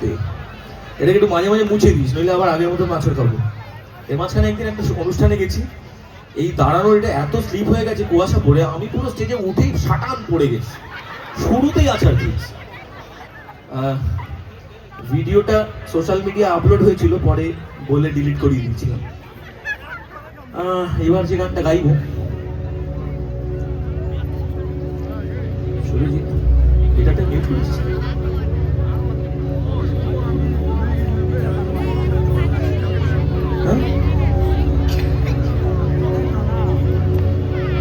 দে এটাকে একটু মাঝে মাঝে মুছে দিস, নইলে আবার আগের মতো মাছের খাব এর মাঝখানে একদিন একটা অনুষ্ঠানে গেছি। এই দাঁড়ানোর এটা এত স্লিপ হয়ে গেছে কুয়াশা পড়ে, আমি পুরো স্টেজে উঠেই সাটান পড়ে গেছি। শুরুতেই আছাড় দিয়েছি। ভিডিওটা সোশ্যাল মিডিয়া আপলোড হয়েছিল, পরে বলে ডিলিট করিয়ে দিয়েছিলাম। এবার যে গানটা গাইবো। এটাতে মিউট করেছিস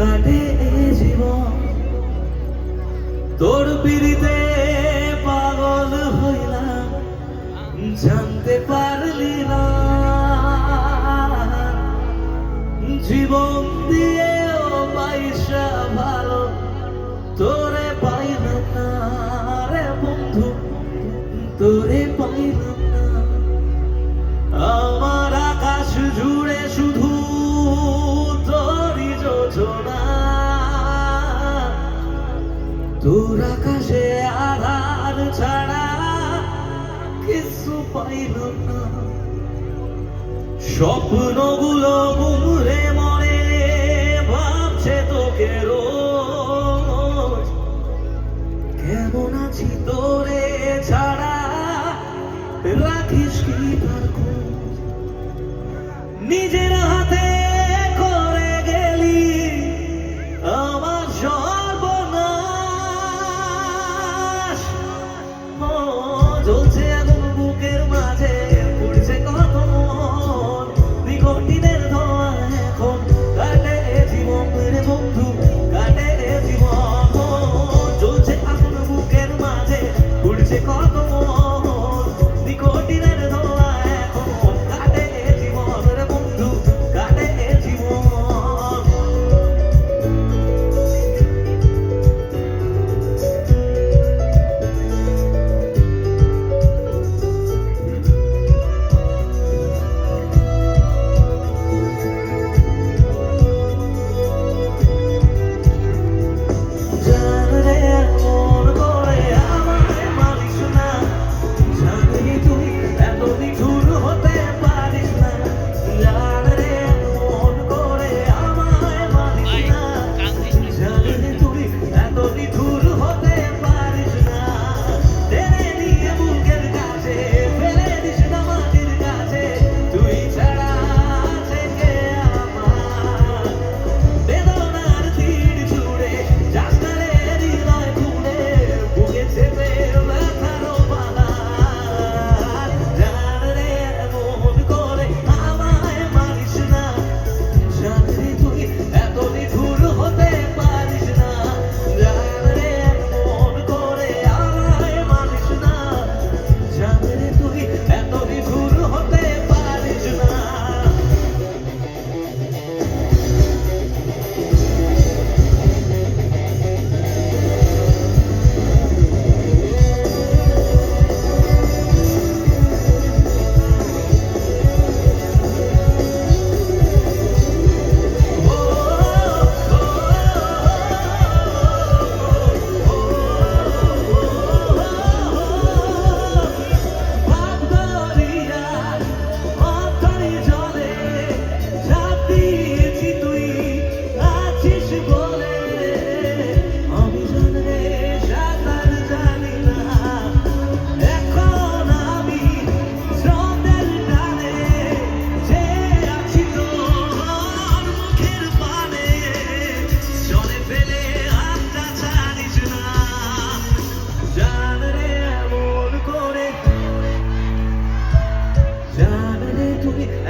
কাটে জীবন। তোর পিড়িতে পাগল হইলাম জানতে পারলি না। জীবন দিয়ে তোর আকাশে আধার ছাড়া কিছু পাইল না। স্বপ্নগুলো মুড়ে জ্বলছে আগুন বুকের মাঝে, পুড়ছে কত মন নিকটিনের ধোঁয়া এখন কাটে জীবন রে বন্ধু, কাটে মাঝে, পুড়ছে কত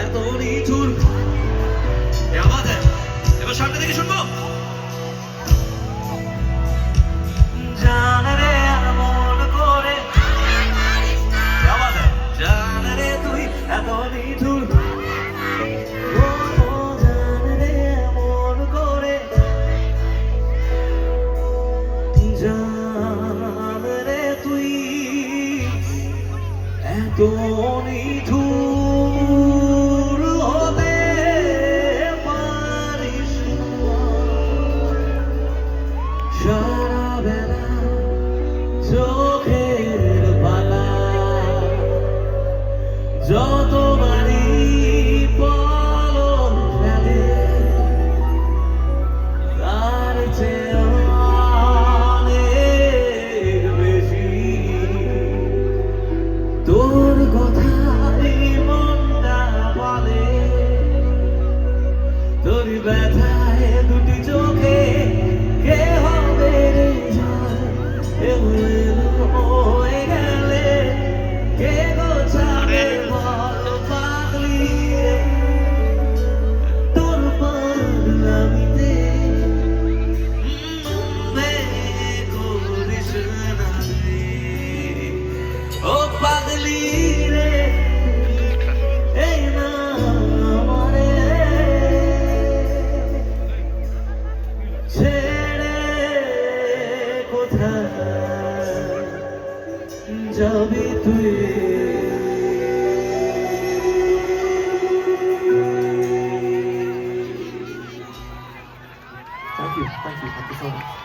এত নিচুর আমাদের এবার সামনে থেকে শুনব? জানারে এমন করে। আমাদের জানারে তুই এত নিচুর Go on. তোর ব্যথায় যাবি তুই Thank you, thank you, thank you so much.